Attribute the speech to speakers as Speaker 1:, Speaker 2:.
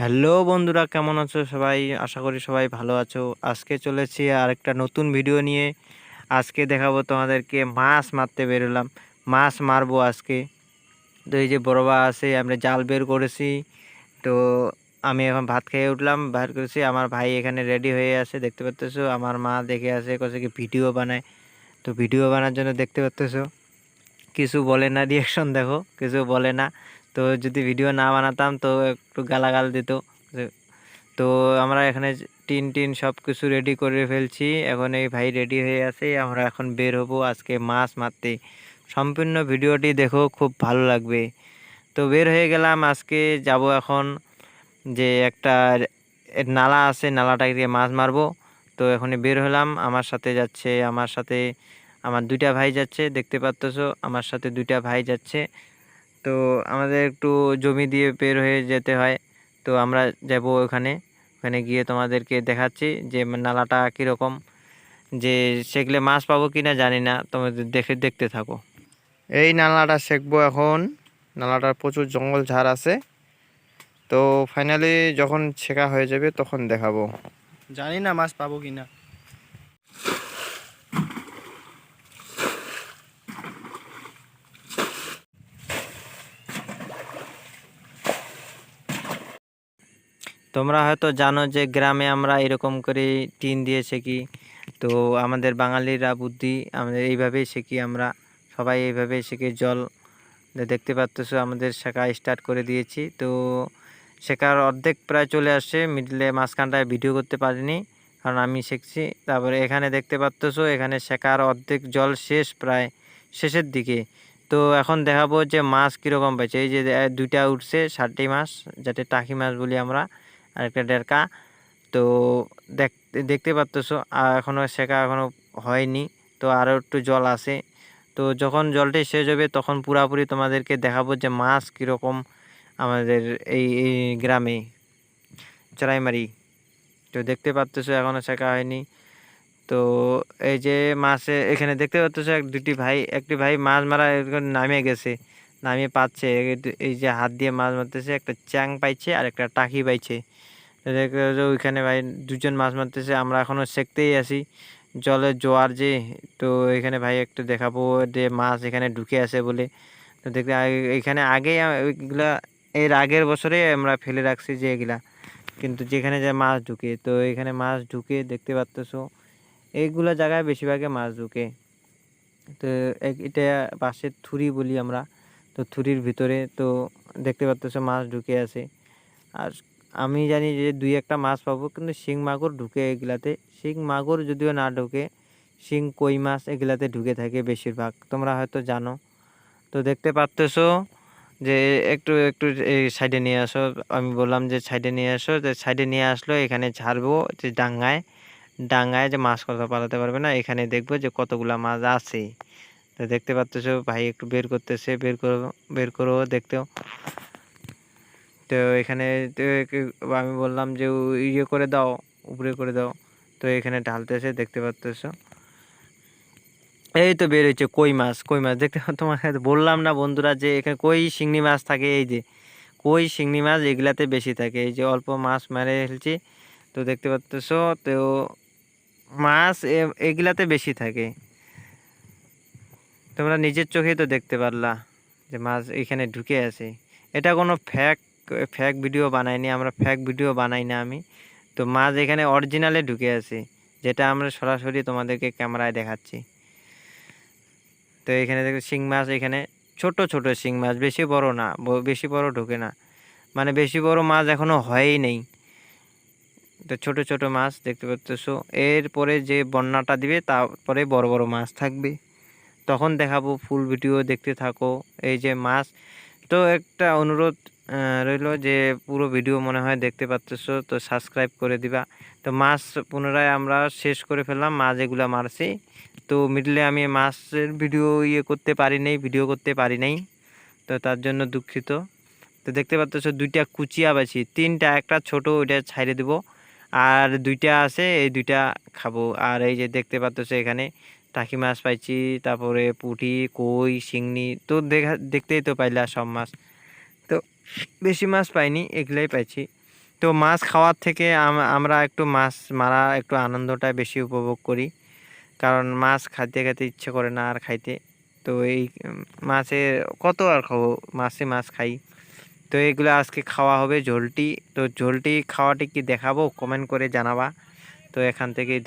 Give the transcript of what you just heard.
Speaker 1: Hello বন্ধুরা, কেমন আছো সবাই? আশা করি সবাই ভালো আছো। আজকে চলেছি আরেকটা নতুন ভিডিও নিয়ে। আজকে দেখাবো তোমাদেরকে মাছ মারতে বেরোলাম। মাছ মারবো আজকে। তো এই যে বড়বা আছে, আমরা জাল বের করেছি। তো আমি এখন ভাত খেয়ে উঠলাম ভাত করেছি। আমার ভাই এখানে রেডি হয়ে আছে, দেখতে পাচ্তেছো আমার মা দেখে আছে কোথায় কি ভিডিও বানায়। তো ভিডিও বানার জন্য দেখতে পাচ্তেছো কিছু বলে না রিয়াকশন দেখো, কিছু বলে না। তো যদি ভিডিও না বানাতাম, তো একটু গালাগাল দিত। তো আমরা এখানে টিন টিন সব কিছু রেডি করে ফেলছি। এখন এই ভাই রেডি হয়ে আছে, আমরা এখন বের হব আজকে মাছ মারতে। সম্পূর্ণ ভিডিওটি দেখো, খুব ভালো লাগবে। তো বের হয়ে গেলাম, আজকে যাব এখন যে একটা নালা আছে, নালাটাকে মাছ মারবো। তো এখন বের হলাম, আমার সাথে যাচ্ছে, আমার সাথে, আমার দুইটা ভাই যাচ্ছে, দেখতে পাচ্তেছো আমার সাথে দুইটা ভাই যাচ্ছে। তো আমাদের একটু জমি দিয়ে বের হয়ে যেতে হয়। তো আমরা যাব ওখানে। ওখানে গিয়ে তোমাদেরকে দেখাচ্ছি যে নালাটা কীরকম, যে সেগুলো মাছ পাবো কি না জানি না। তোমাদের দেখে দেখতে থাকো। এই নালাটা শেখবো এখন। নালাটার প্রচুর জঙ্গল ঝাড় আছে। তো ফাইনালি যখন শেখা হয়ে যাবে তখন দেখাবো।
Speaker 2: জানি না মাছ পাবো কি না
Speaker 1: তোমরা হয়তো জানো যে গ্রামে আমরা এরকম করে টিন দিয়ে শেখি তো আমাদের বাঙালিরা বুদ্ধি আমাদের এইভাবেই শেখি আমরা। সবাই এইভাবেই শেখি জল দেখতে পাচ্তেছো আমাদের শেখা স্টার্ট করে দিয়েছি। তো শেখার অর্ধেক প্রায় চলে আসে মিডলে মাঝখানটায় ভিডিও করতে পারিনি, কারণ আমি শিখছি তারপরে এখানে দেখতে পাচ্তেছো এখানে শেখার অর্ধেক জল শেষ প্রায় শেষের দিকে। তো এখন দেখাবো যে মাছ কীরকম পাইছে। এই যে দুইটা উঠছে, ষাটটি মাছ, যাতে টাকি মাছ বলি আমরা। আর একটা ডেরকা। তো দেখ- দেখতে পাচ্তেছো এখনও শেখা এখনও হয়নি। তো আরও একটু জল আছে। তো যখন জলটি শেষ হবে, তখন পুরাপুরি তোমাদেরকে দেখাবো যে মাছ কীরকম আমাদের এই গ্রামে, চড়াইমারি। তো দেখতে পাচ্তেছো এখনও শেখা হয়নি। তো এই যে মাছে, এখানে দেখতে পাচ্তেছো এক, দুটি ভাই, একটি ভাই মাছ মারা নামে গেছে। নামিয়ে পাচ্ছে। এই- যে হাত দিয়ে মাছ মারতেছে, একটা চ্যাং পাইছে আর একটা টাকি পাইছে। ওইখানে ভাই দুজন মাছ মারতেছে, আমরা এখনও শেখতেই আছি। জলের জোয়ার যে, তো এখানে ভাই একটু দেখাবো যে মাছ এখানে ঢুকে আছে বলে। তো দেখতে আগে- এখানে আগেই আ- ওইগুলা এর আগের বছরে আমরা ফেলে রাখছি যে এগুলা। কিন্তু যেখানে যে মাছ ঢুকে, তো এখানে মাছ ঢুকে দেখতে পাচ্তেছো এইগুলা জায়গায় বেশিরভাগে মাছ ঢুকে। তো এটা পাশের থুরি বলি আমরা। তো থুরির ভিতরে তো দেখতে পাচ্তেছো মাছ ঢুকে আছে। আর আমি জানি যে দুই একটা মাছ পাবো, কিন্তু শিং মাগুর ঢুকে এগুলাতে। শিং মাগুর যদিও না ঢুকে, শিং, কই মাছ এগুলাতে ঢুকে থাকে বেশিরভাগ, তোমরা হয়তো জানো। তো দেখতে পারতেছো যে একটু একটু এই সাইডে নিয়ে আসো, আমি বললাম যে সাইডে নিয়ে আসো, যে সাইডে নিয়ে আসলো, এখানে ছাড়বো যে ডাঙ্গায়। ডাঙ্গায় যে মাছ কথা পালাতে পারবে না, এখানে দেখব যে কতগুলা মাছ আছে। তো দেখতে পাচ্তেছো, ভাই একটু বের করতেছে, বের করো বের করো দেখতেও। তো এখানে আমি বললাম যে ইয়ে করে দাও, উপরে করে দাও। তো এখানে ঢালতেছে, দেখতে পাচ্তেছো। এই তো বের হয়েছে কই মাছ কই মাছ? দেখতে তোমাকে বললাম না বন্ধুরা যে এখানে কই শিংড়ি মাছ থাকে, এই যে। কই শিংড়ি মাছ, এগুলাতে বেশি থাকে। এই যে অল্প মাছ মেরে ফেলছি। তো দেখতে পাচ্তেছো, তো মাছ এগুলাতে বেশি থাকে। তোমরা নিজের চোখেই তো দেখতে পারলা যে মাছ এখানে ঢুকে আছে। এটা কোনো ফ্যাক ফ্যাক ভিডিও বানাইনি, আমরা ফ্যাক ভিডিও বানাই না আমি। তো মাছ এখানে অরিজিনালে ঢুকে আছে, যেটা আমরা সরাসরি তোমাদেরকে ক্যামেরায় দেখাচ্ছি। তো এখানে দেখো শিং মাছ, এখানে ছোট ছোট শিং মাছ, বেশি বড় না বেশি বড় ঢোকে না। মানে বেশি বড় মাছ এখনও হয়ই নেই। তো ছোট ছোট মাছ দেখতে পাচ্তেছো এরপরে যে বন্যাটা দিবে, তারপরে বড় বড় মাছ থাকবে। তখন দেখাবো, ফুল ভিডিও দেখতে থাকো, এই যে মাছ। তো একটা অনুরোধ রইল যে পুরো ভিডিও মনে হয় দেখতে পাচ্তেছো, তো সাবস্ক্রাইব করে দিবা। তো মাছ পুনরায় আমরা শেষ করে ফেললাম, মাছ এগুলা মারছি। তো মিডলে আমি মাছের ভিডিও ইয়ে করতে পারি নাই, ভিডিও করতে পারি নাই। তো তার জন্য দুঃখিত। তো দেখতে পাচ্তেছো দুইটা কুচিয়া বাছি তিনটা একটা ছোট, ওইটা ছাইড়ে দেবো। আর দুইটা আছে, এই দুইটা খাব। আর এই যে দেখতে পাচ্তেছো এখানে টাকি মাছ পাইছি, তারপরে পুঁটি, কই শিংনি তো দেখা, দেখতেই তো পাইলা সব মাছ। তো বেশি মাছ পাইনি, এগুলাই পাইছি। তো মাছ খাওয়ার থেকে আমরা একটু মাছ মারা একটু আনন্দটা বেশি উপভোগ করি। কারণ মাছ খাইতে খাইতে ইচ্ছে করে না আর খাইতে। তো এই মাছের কত আর খাব, মাছে মাছ খাই। তো এগুলো আজকে খাওয়া হবে ঝোলটি। তো ঝোলটি খাওয়াটি কি দেখাবো? কমেন্ট করে জানাবা। তো এখান থেকেই